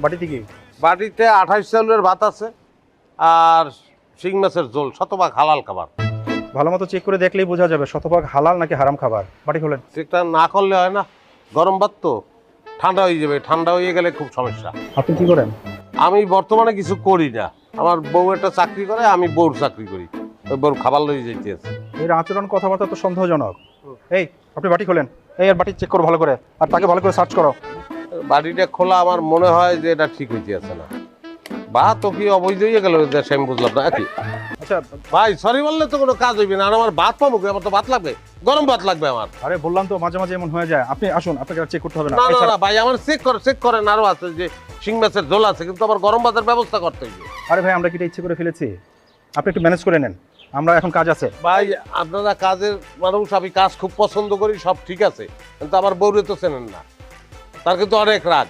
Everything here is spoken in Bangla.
বাটিতে কি? বাড়িতে আঠাইশ চাউলের ভাত আছে আর শিং মাছের ঝোল শতভাগ হালাল খাবার। ভালো মতো চেক করে দেখলেই বোঝা যাবে শতভাগ হালাল নাকি হারাম খাবার। বাটি খোলেন। চেকটা না করলে হয় না গরম ভাত তো ঠান্ডা হয়ে যাবে ঠান্ডা হয়ে গেলে খুব সমস্যা। আপনি কি করেন? আমি বর্তমানে কিছু করি না আমার বউ একটা চাকরি করে আমি বউর চাকরি করি ওই বউর খাবার লই যেতে আছে। এর আচরণ কথাবার্তা তো সন্দেহজনক। এই আপনি বাটি খোলেন। এই আর বাটি চেক করো ভালো করে আর তাকে ভালো করে সার্চ করো। বাড়িটা খোলা আমার মনে হয় যে এটা ঠিক হইতে আছে না। বা তো কি অবৈধ হয়ে গেল দেশে আমি বুঝলাম না কি? আচ্ছা ভাই সরি বললে তো কোনো কাজ হইবে না আর আমার ভাত পাবো কি? আমার তো ভাত লাগবে গরম ভাত লাগবে আমার। আরে বললাম তো মাঝে মাঝে এমন হয়ে যায়। আপনি আসুন আপনাকে চেক করতে হবে না। না ভাই আমার চেক করে চেক করেন আরও আছে যে শিং মাছের ঝোল আছে কিন্তু আমার গরম ভাতের ব্যবস্থা করতে হইবে। আরে ভাই আমরা কি এটা ইচ্ছে করে ফেলেছি? আপনি একটু ম্যানেজ করে নেন। আমরা এখন কাজ আছে। ভাই আপনারা কাজের মানুষ আমি কাজ খুব পছন্দ করি সব ঠিক আছে কিন্তু আমার বউরে তো চেনেন না। তার কিন্তু অনেক রাগ